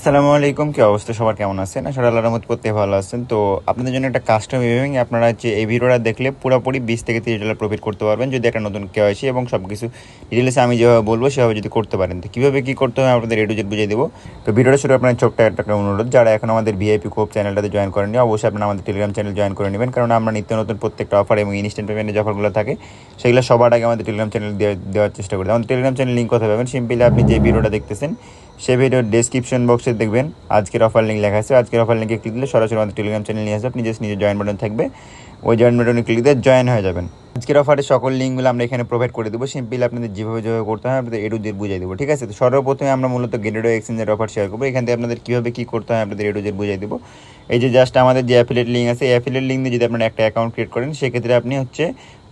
আসসালামু আলাইকুম, কি অবস্থা? সবার কেমন আছেন? আসলে আল্লাহর রহমত করতে ভালো আছেন। তো আপনাদের জন্য একটা কাস্টম ইভিং আপনারা হচ্ছে এই ভিডিওটা দেখলে পুরোপুরি বিশ থেকে তিরিশ ডলার প্রফিট করতে পারবেন যদি একটা নতুন কেওয়াইসি এবং সব কিছু ডিটেলসে আমি যেভাবে বলব, সেভাবে যদি করতে পারেন। তো কীভাবে কী করতে হবে আপনাদের এ টু বুঝিয়ে দেবো। তো ভিডিওটা শুরু আপনার ছোট্ট একটা অনুরোধ, যারা এখন আমাদের ভিআইপি কোপ চ্যানেলটাতে জয়েন করেনি অবশ্যই আপনারা আমাদের টেলিগ্রাম চ্যানেল জয়েন করে নেবেন। কারণ আমরা নিত্য নতুন প্রত্যেকটা অফার এবং ইনস্ট্যান্ট পেমেন্টের যে অফারগুলো থাকে, সেগুলো সবার আগে আমাদের টেলিগ্রাম চ্যানেল দেওয়ার চেষ্টা করি। আমাদের টেলিগ্রাম চ্যানেল লিঙ্ক কথা পাবেন? সিম্পলি আপনি যে ভিডিওটা দেখতেছেন সেই ভিডিওর ডেসক্রিপশন বক্সে দেখবেন। আজকের অফার লিঙ্ক লেখা আছে। আজকের অফার লিঙ্কে ক্লিক দিলে সরাসরি আমাদের টেলিগ্রাম চ্যানেল নিয়ে আসবে আপনি জাস্ট নিজের জয়েন বাটন থাকবে। ওই জয়েন বাটনে ক্লিক দিয়ে জয়েন হয়ে যাবেন। আজকের অফারে সকল লিঙ্কগুলো আমরা এখানে প্রোভাইড করে দেবো। সিম্পলি আপনাদের যেভাবে যেভাবে করতে হয়, আপনাদের এডু জেড বুঝাই দেবো। ঠিক আছে? তো সর্বপ্রথমে আমরা মূলত গেটেড এক্সচেঞ্জের অফার শেয়ার করব। এখান থেকে আপনাদের কীভাবে কী করতে হয়, আপনাদের এডু জেড বুঝাই দেবো। এই যে জাস্ট আমাদের যে অ্যাফিলেট লিঙ্ক আছে, এই অ্যাফিলেট লিঙ্ক দিয়ে যদি আপনারা একটা অ্যাকাউন্ট ক্রিয়েট করেন, সেক্ষেত্রে আপনি হচ্ছে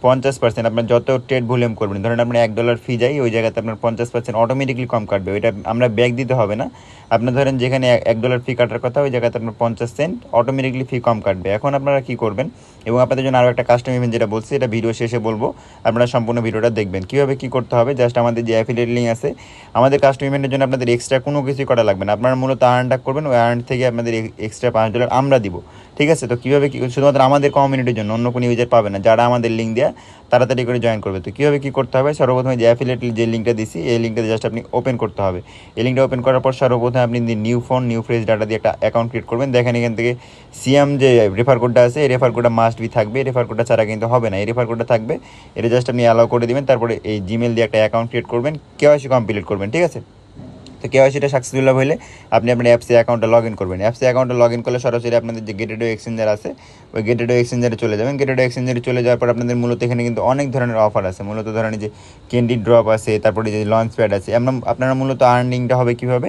পঞ্চাশ পার্সেন্ট আপনার যত ট্রেড ভলিউম করবেন, ধরেন আপনার এক ডলার ফি যাই ওই জায়গাতে আপনার পঞ্চাশ পার্সেন্ট অটোমেটিকলি কম কাটবে। ওইটা আমরা ব্যাক দিতে হবে না। আপনার ধরেন যেখানে এক ডলার ফি কাটার কথা, ওই জায়গাতে আপনার পঞ্চাশ সেন্ট অটোমেটিকলি ফি কম কাটবে। এখন আপনারা কী করবেন? এবং আপনাদের জন্য আরও একটা কাস্টম ইভেন্ট যেটা বলছি, এটা ভিডিও শেষে বলব। আপনারা সম্পূর্ণ ভিডিওটা দেখবেন। কীভাবে কী করতে হবে? জাস্ট আমাদের যে অ্যাফিলিয়েট লিঙ্ক আছে, আমাদের কাস্টম ইভেন্টের জন্য আপনাদের এক্সট্রা কোনো কিছুই করা লাগবে না। আপনারা মূলত আর্নটা করবেন, ওই আর্ন থেকে আপনাদের এক্সট্রা পাঁচ ডলার আমরা দিব। ঠিক আছে? তো কীভাবে কী শুধুমাত্র আমাদের কমিউনিটির জন্য, অন্য কোনো ইউজার পাবে না। যারা আমাদের লিঙ্ক দেওয়া তাড়াতাড়ি করে জয়েন করবে। তো কীভাবে কী করতে হবে? সর্বপ্রথমে যে অ্যাফিলেট যে লিঙ্কটা দিছি, এই লিঙ্কটা জাস্ট আপনি ওপেন করতে হবে। এই লিঙ্কটা ওপেন করার পর সর্বপ্রথমে আপনি new phone new phrase data দিয়ে একটা অ্যাকাউন্ট ক্রিয়েট করবেন। দেখেন এখান থেকে সিএম যে রেফার কোডটা আছে, এই রেফার কোডটা মাস্ট বি থাকবে। রেফার কোডটা ছাড়া কিন্তু হবে না। এই রেফার কোডটা থাকবে। এটা জাস্ট আপনি অ্যালাউ করে দেবেন। তারপরে এই জিমেল দিয়ে একটা অ্যাকাউন্ট ক্রিয়েট করবেন। কেওয়াইসি কমপ্লিট করবেন। ঠিক আছে? তো কেওয়াইসিটা সাকসেসফুল হলে আপনি আপনার অ্যাপসে অ্যাকাউন্টে লগ ইন করবেন। অ্যাপসে অ্যাকাউন্টে লগ ইন করলে সরাসরি আপনাদের যে গেটেড এক্সচেঞ্জার আছে, ওই গেটেড এক্সচেঞ্জারে চলে যাবেন। গেটেড এক্সচেঞ্জারে চলে যাওয়ার পর আপনাদের মূলত এখানে কিন্তু অনেক ধরনের অফার আছে। মূলত ধরনের যে ক্যান্ডি ড্রপ আছে, তারপরে যে লঞ্চ প্যাড আছে, এমন আপনারা মূলত আর্নিংটা হবে কীভাবে?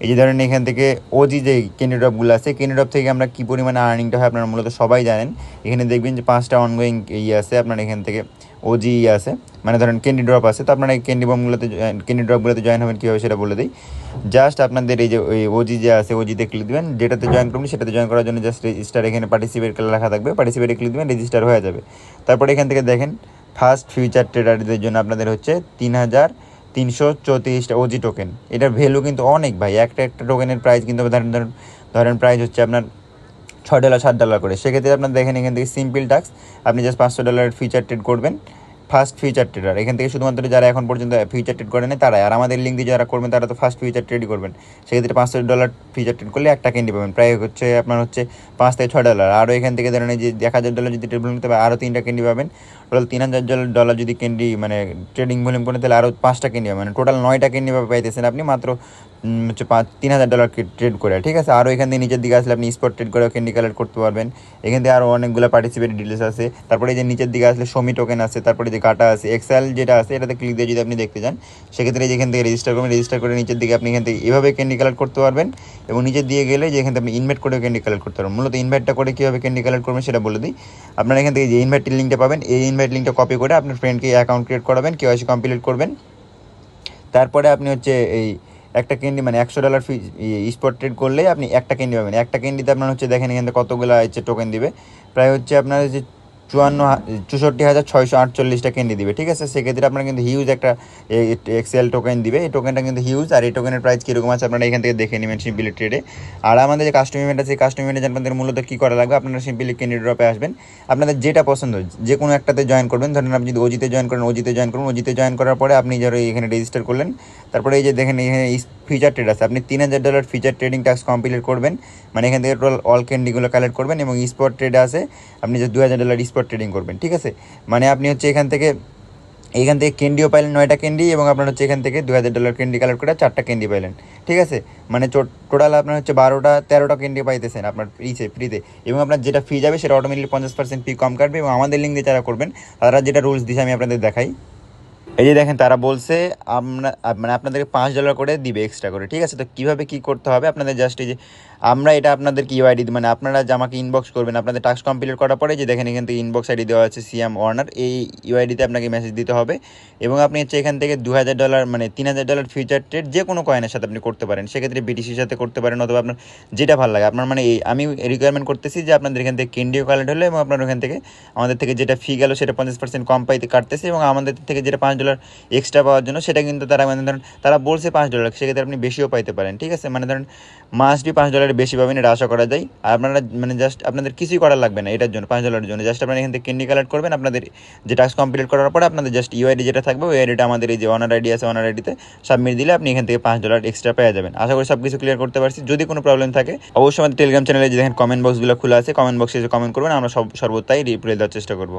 এই যে ধরেন এখান থেকে ওজি যে ক্যান্ডি ড্রপগুলো আছে ক্যান্ডি ড্রপ থেকে আমরা কী পরিমাণে আর্নিংটা হয় আপনারা মূলত সবাই জানেন। এখানে দেখবেন যে পাঁচটা অনগোয়িং ইয়ে আছে, আপনার এখান থেকে ওজি আছে। মানে ধরেন ক্যান্ডি ড্রপ আছে, তো আপনারা এই ক্যান্ডি বমগুলোতে ক্যান্ডি ড্রপগুলোতে জয়েন হবেন কীভাবে সেটা বলে দিই। জাস্ট আপনাদের এই যে ওই ওজি যে আছে, ওজিতে ক্লিক দেবেন, যেটাতে জয়েন করবেন সেটাতে জয়েন করার জন্য জাস্ট রেজিস্টার এখানে পার্টিসিপেট লেখা থাকবে পার্টিসিপেটে ক্লিক দেবেন রেজিস্টার হয়ে যাবে। তারপরে এখান থেকে দেখেন ফার্স্ট ফিউচার ট্রেডারদের জন্য আপনাদের হচ্ছে তিন হাজার তিনশো চৌত্রিশটা ওজি টোকেন এটার ভ্যালু কিন্তু অনেক ভাই। একটা একটা টোকেনের প্রাইস কিন্তু ধরেন ধরেন ধরেন প্রাইস হচ্ছে আপনার ছয় ডলার সাত ডলার করে। সেক্ষেত্রে আপনার দেখেন এখান থেকে সিম্পল টাস্ক আপনি জাস্ট পাঁচশো ডলারের ফিচার ট্রেড করবেন। ফার্স্ট ফিউচার ট্রেডার এখান থেকে শুধুমাত্র যারা এখন পর্যন্ত ফিউচার ট্রেড করেন তারাই। আর আমাদের লিঙ্ক দিয়ে যারা করবেন, তারা তো ফার্স্ট ফিউচার ট্রেডই করবেন। সেক্ষেত্রে পাঁচশো ডলার ফিউচার ট্রেড করলে একটা ক্যান্ডি পাবেন। প্রায় হচ্ছে আপনার হচ্ছে পাঁচ থেকে ছয় ডলার আরও এখান থেকে ধরেন যে এক হাজার ডলার যদি ট্রেড নিতে পারে আরও তিনটা ক্যান্ডি পাবেন। টোটাল তিন হাজার ডলার যদি ক্যান্ডি মানে ট্রেডিং ভলিউম করেন, তাহলে আরও পাঁচটা ক্যান্ডি পাবেন। মানে টোটাল নয়টা ক্যান্ডি পাইতেছেন আপনি, মাত্র হচ্ছে পাঁচ, তিন হাজার ডলার ট্রেড করে। ঠিক আছে? আরও এখান থেকে নিচের দিকে আসলে আপনি স্পট ট্রেড করে ক্যান্ডি কালেক্ট করতে পারবেন। এখান থেকে আরও অনেকগুলো পার্টিসিপেট ডিটেলস আছে। তারপরে যে নিচের দিকে আসলে সমি টোকেন আছে। তারপরে যে কাটা আছে এক্সেল যেটা আছে, এটাতে ক্লিক দিয়ে যদি আপনি দেখতে চান সেক্ষেত্রে যেখান থেকে রেজিস্টার করবেন রেজিস্টার করে নিচের দিকে আপনি এখান থেকে এভাবে ক্যান্ডি কালেক্ট করতে পারবেন এবং নিচের দিয়ে গেলে যে এখান থেকে আপনি ইনভাইট করে ক্যান্ডি কালেক্ট করতে পারবেন। মূলত ইনভাইটটা করে কীভাবে ক্যান্ডি কালেক্ট করবেন সেটা বলে দিই। আপনারা এখান থেকে যে ইনভাইটের লিঙ্কটা পাবেন, এই ইনভাইট লিঙ্কটা কপি করে আপনার ফ্রেন্ডকে অ্যাকাউন্ট ক্রিয়েট করাবেন কেওয়াইসি কমপ্লিট করবেন। তারপরে আপনি হচ্ছে এই একটা ক্যান্ডি মানে একশো ডলার ফি স্পট ট্রেড করলেই আপনি একটা ক্যান্ডি পাবেন। একটা ক্যান্ডিতে আপনার হচ্ছে দেখেন এখান থেকে কতগুলো হচ্ছে টোকেন দিবে। প্রায় হচ্ছে আপনার যে চুয়ান্ন চৌষট্টি হাজার ছয়শো আটচল্লিশটা ক্যান্ডি দিবে, ঠিক আছে? সেক্ষেত্রে আপনার কিন্তু হিউজ একটা এক্সেল টোকেন দিবে। এই টোকেনটা কিন্তু হিউজ আর এই টোকেনের প্রাইস কীরকম আছে আপনারা এখান থেকে দেখে নেবেন সিম্পলি ট্রেডে আর আমাদের যে কাস্টম ইভেন্ট আছে কাস্টম ইভেন্টে আপনাদের মূলত কী করা লাগবে, আপনারা সিম্পলি ক্যান্ডি ড্রপে আসবেন। আপনাদের যেটা পছন্দ, যে কোনো একটাতে জয়েন করবেন। ধরেন আপনি যদি ওজিতে জয়েন করেন ওজিতে জয়েন করুন ওজিতে জয়েন করার পরে আপনি যারা এখানে রেজিস্টার করলেন। তারপরে এই যে দেখেন, এখানে ফিচার ট্রেড আছে। আপনি তিন হাজার dollar feature trading task complete করবেন। মানে এখান থেকে টোটাল অল ক্যান্ডিগুলো কালেক্ট করবেন এবং স্পট ট্রেড আছে। আপনি যে দু হাজার ডলার স্পট ট্রেডিং করবেন, ঠিক আছে? মানে আপনি হচ্ছে এখান থেকে এখান থেকে ক্যান্ডিও পাইলেন নয়টা ক্যান্ডি এবং আপনার হচ্ছে এখান থেকে দু হাজার ডলার ক্যান্ডি কালেক্ট করে চারটা ক্যান্ডি পাইলেন, ঠিক আছে? মানে টোটাল আপনার হচ্ছে বারোটা, তেরোটা ক্যান্ডি পাইতেছেন আপনার ফ্রিতে ফ্রিতে এবং আপনার যেটা ফি যাবে সেটা অটোমেটিকলি পঞ্চাশ পার্সেন্ট ফি কম কাটবে এবং আমাদের লিঙ্ক দিয়ে যারা করবেন, তারা যেটা রুলস দিচ্ছে আমি আপনাদের দেখাই। এই যে দেখেন, তারা বলছে আমরা মানে আপনাদেরকে পাঁচ ডলার করে দিবে এক্সট্রা করে। ঠিক আছে? তো কীভাবে কী করতে হবে? আপনাদের জাস্ট এই যে আমরা এটা আপনাদেরকে ইউআইডি মানে আপনারা যে আমাকে ইনবক্স করবেন, আপনাদের টাস্ক কমপ্লিট করার পরে যে দেখেন এখান থেকে ইনবক্স আইডি দেওয়া আছে সিএম ওয়ার্নার এই ইউআইডিতে আপনাকে মেসেজ দিতে হবে। এবং আপনি হচ্ছে এখান থেকে দু হাজার ডলার মানে তিন হাজার ডলার ফিউচার ট্রেড যে কোনো কয়েনের সাথে আপনি করতে পারেন। সেক্ষেত্রে বিটিসির সাথে করতে পারেন অথবা আপনার যেটা ভালো লাগে। আপনার মানে এই আমি রিকোয়ারমেন্ট করতেছি যে আপনাদের এখান থেকে কেন্দ্রীয় কালেক্ট হলে এবং আপনার ওখান থেকে আমাদের থেকে যেটা ফি গেল সেটা পঞ্চাশ পার্সেন্ট কম পাইতে কাটতেছে এবং আমাদের থেকে যেটা পাঁচ ডলার ডলার এক্সট্রা পাওয়ার জন্য সেটা কিন্তু তারা মানে ধরেন, তারা বলছে পাঁচ ডলার সেক্ষেত্রে আপনি বেশিও পাইতে পারেন। ঠিক আছে? মানে ধরেন মাস্টলি পাঁচ ডলারের বেশি পাবেন এটা আশা করা যায়। আর আপনারা মানে জাস্ট আপনাদের কিছুই করার লাগবে না এটার জন্য, পাঁচ ডলারের জন্য। জাস্ট আপনারা এখান থেকে ক্যান্ডি কালেক্ট করবেন, আপনাদের যে টাস্ক কমপ্লিট করার পরে আপনাদের জাস্ট ইউআইডি যেটা থাকবে, ওই আইডিটা আমাদের এই যে অনার আইডি আছে অনার আইডিতে সাবমিট দিলে আপনি এখান থেকে পাঁচ ডলার এক্সট্রা পেয়ে যাবেন। আশা করি সব কিছু ক্লিয়ার করতে পারছি। যদি কোনো প্রবলেম থাকে, অবশ্যই আমাদের টেলিগ্রাম চ্যানেলে যে দেখেন কমেন্ট বক্সগুলো খোলা আছে কমেন্ট বক্সে যে কমেন্ট করবেন, আমরা সব সর্বদাই রিপ্লাই দেওয়ার চেষ্টা করব।